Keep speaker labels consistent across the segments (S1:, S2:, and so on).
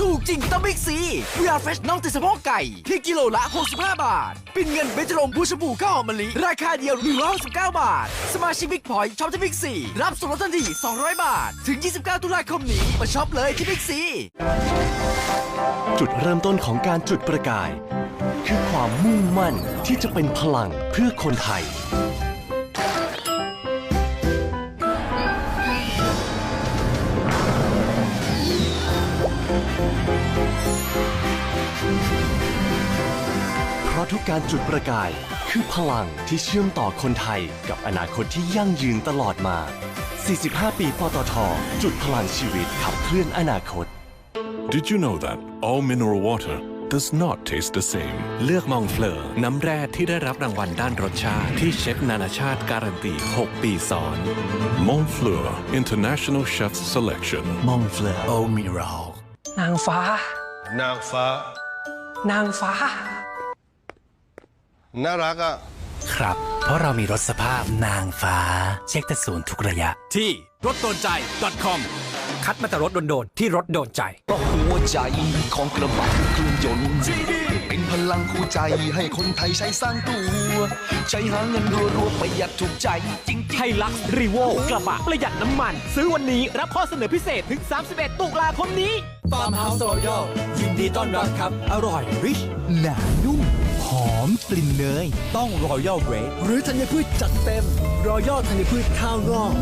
S1: ถูกจริงต้องบิ๊กซีเวียร์เฟชน้องติดสะโพกไก่เพียงกิโลละ 65 บาท เป็นเงินเบญจรงผู้ชมพูข้าวหอมมะลิ ราคาเดียว169 บาท สมาชิกบิ๊กพอยต์ช็อปที่บิ๊กซีรับส่วนลดทันที 200 บาท ถึง 29 ตุลาคมนี้มาช็อปเลยที่บิ๊กซี
S2: จุดเริ่มต้นของการจุดประกาย คือความมุ่งมั่นที่จะเป็นพลังเพื่อคนไทยะทุกการจุดประกาย คือพลังที่เชื่อมต่อคนไทยกับอนาคตที่ยั่งยืนตลอดมา 45 ปีปตทจุดพลังชีวิตขับเคลื่อนอนาคต
S3: Did you know that all mineral water does not taste the same?
S4: เลือกมองเฟลอน้ำแร่ที่ได้รับรางวัลด้านรสชาติ ที่เชฟนานาชาติการันตี 6 ปีซ้อน
S3: Montfleur International Chef's Selection.
S1: มองเฟลอโอมิรัล
S5: นางฟ้า
S6: นางฟ้า
S5: นางฟ้า
S6: น่ารักอะ
S1: ครับ เพราะเรามีรถสภาพนางฟ้า เช็คแต่ศูนย์ทุกระยะ
S4: ที่รถโดนใจ .com
S5: คัดมาแต่รถโดนๆที่รถโดนใจ
S7: เพราะหัวใจของกระบะเครื่องยนต์เป็นพลังคู่ใจให้คนไทยใช้สร้างตัว ใช้หาเงินรัวๆประหยัดถูกใจจริงๆ
S5: ไฮลักซ์รีโวกระบะประหยัดน้ำมัน ซื้อวันนี้รับข้อเสนอพิเศษถึง 31 ตุลาคมนี้
S1: ฟาร์มเฮาส์รอยัลยินดีต้อนรับครับ อร่อยริช
S8: หนานุ่ม หอมกลิ่นเนย ต้องรอยัลเรดหรือธัญพืชจัดเต็มรอยัลธัญพืชข้าวงอก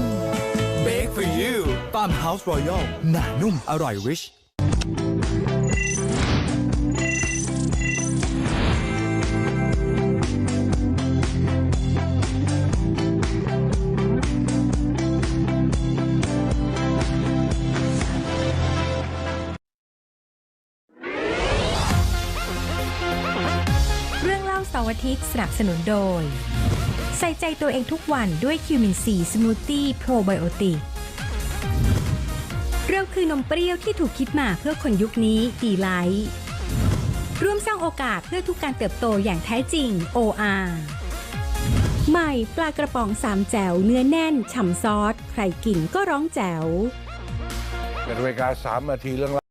S1: Bake for you
S8: ฟาร์มเฮาส์รอยัลหนานุ่มอร่อยริช
S9: เสาร์อาทิตย์สนับสนุนโดย ใส่ใจตัวเองทุกวันด้วยคิวมินซีสมูทตี้โปรไบโอติกเราคือนมเปรี้ยวที่ถูกคิดมาเพื่อคนยุคนี้ดีไลท์ร่วมสร้างโอกาสเพื่อทุกการเติบโตอย่างแท้จริง OR ใหม่ปลากระป๋องสามแจ๋วเนื้อแน่น ฉ่ำซอส ใครกินก็ร้องแจ๋ว
S6: เป็นเวลาสามนาทีเรื่อง